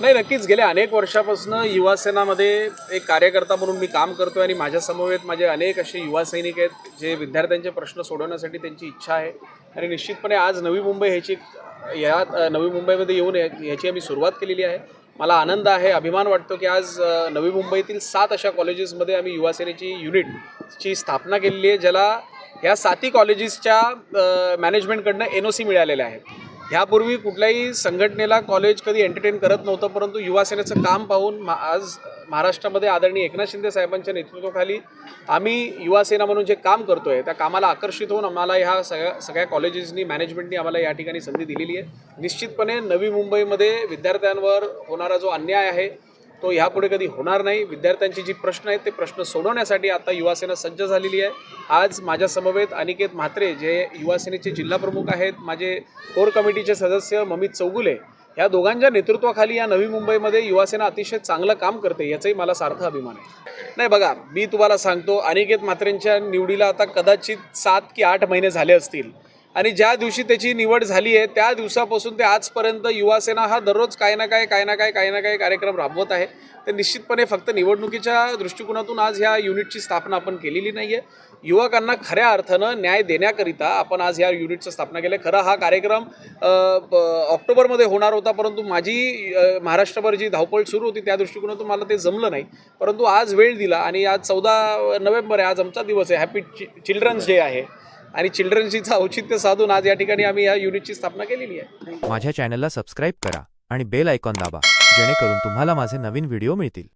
नाही नक्कीच. गेल्या अनेक वर्षापासून युवासेनामध्ये एक कार्यकर्ता म्हणून मी काम करतो आणि माझ्यासमवेत माझे अनेक असे युवा सैनिक आहेत जे विद्यार्थ्यांचे प्रश्न सोडवण्यासाठी त्यांची इच्छा आहे. आणि निश्चितपणे आज नवी मुंबई ह्याची यात नवी मुंबईमध्ये येऊन या- ह्याची आम्ही सुरुवात केलेली आहे. मला आनंद आहे अभिमान वाटतो की आज नवी मुंबईतील सात अशा कॉलेजेसमध्ये आम्ही युवासेनेची युनिटची स्थापना केलेली आहे ज्याला ह्या साती कॉलेजेसच्या मॅनेजमेंटकडनं एन ओ सी मिळालेल्या आहेत ह्यापूर्वी कुठल्याही संघटनेला कॉलेज कधी एंटरटेन करत नव्हतं परंतु युवासेनेचं काम पाहून मा आज महाराष्ट्रामध्ये आदरणीय एकनाथ शिंदे साहेबांच्या नेतृत्वाखाली आम्ही युवासेना म्हणून जे काम करतो आहे त्या कामाला आकर्षित होऊन आम्हाला ह्या सगळ्या सगळ्या कॉलेजेसनी मॅनेजमेंटनी आम्हाला या ठिकाणी संधी दिलेली आहे. निश्चितपणे नवी मुंबईमध्ये विद्यार्थ्यांवर होणारा जो अन्याय आहे तो ह्यापुढे कधी होणार नाही. विद्यार्थ्यांची जी प्रश्न आहेत ते प्रश्न सोडवण्यासाठी आता युवासेना सज्ज झालेली आहे. आज माझ्या समवेत अनिकेत म्हात्रे जे युवासेनेचे जिल्हाप्रमुख जिल्हा प्रमुख आहेत माझे कोर कमिटीचे सदस्य ममित चौगुले या दोघांच्या नेतृत्वाखाली या नवी मुंबईमध्ये युवासेना अतिशय चांगलं काम करते याचाही मला सार्थ अभिमान आहे. नाही बघा मी तुम्हाला सांगतो अनिकेत म्हात्रेंच्या निवडीला आता कदाचित सात की आठ महिने झाले असतील. आणि ज्या दिवशी त्याची निवड झाली आहे त्या दिवसापासून ते आजपर्यंत युवासेना हा दररोज काही ना काही काही ना काही काही ना काही कार्यक्रम राबवत आहे. तर निश्चितपणे फक्त निवडणुकीच्या दृष्टिकोनातून आज ह्या युनिटची स्थापना आपण केलेली नाही आहे युवकांना खऱ्या अर्थानं न्याय देण्याकरिता आपण आज ह्या युनिटची स्थापना केली. आहे खरं हा कार्यक्रम ऑक्टोबरमध्ये होणार होता परंतु माझी महाराष्ट्रभर जी धावपळ सुरू होती त्या दृष्टिकोनातून मला ते जमलं नाही. परंतु आज वेळ दिला आणि आज चौदा नोव्हेंबर आहे आज आमचा दिवस आहे. हॅपी चिल्ड्रन्स डे आहे. आणि चिल्ड्रन्स डेचं औचित्य साधून आज या ठिकाणी आम्ही या युनिटची स्थापना केलेली आहे. माझ्या चॅनलला सबस्क्राईब करा आणि बेल आयकॉन दाबा जेणेकरून तुम्हाला माझे नवीन व्हिडिओ मिळतील.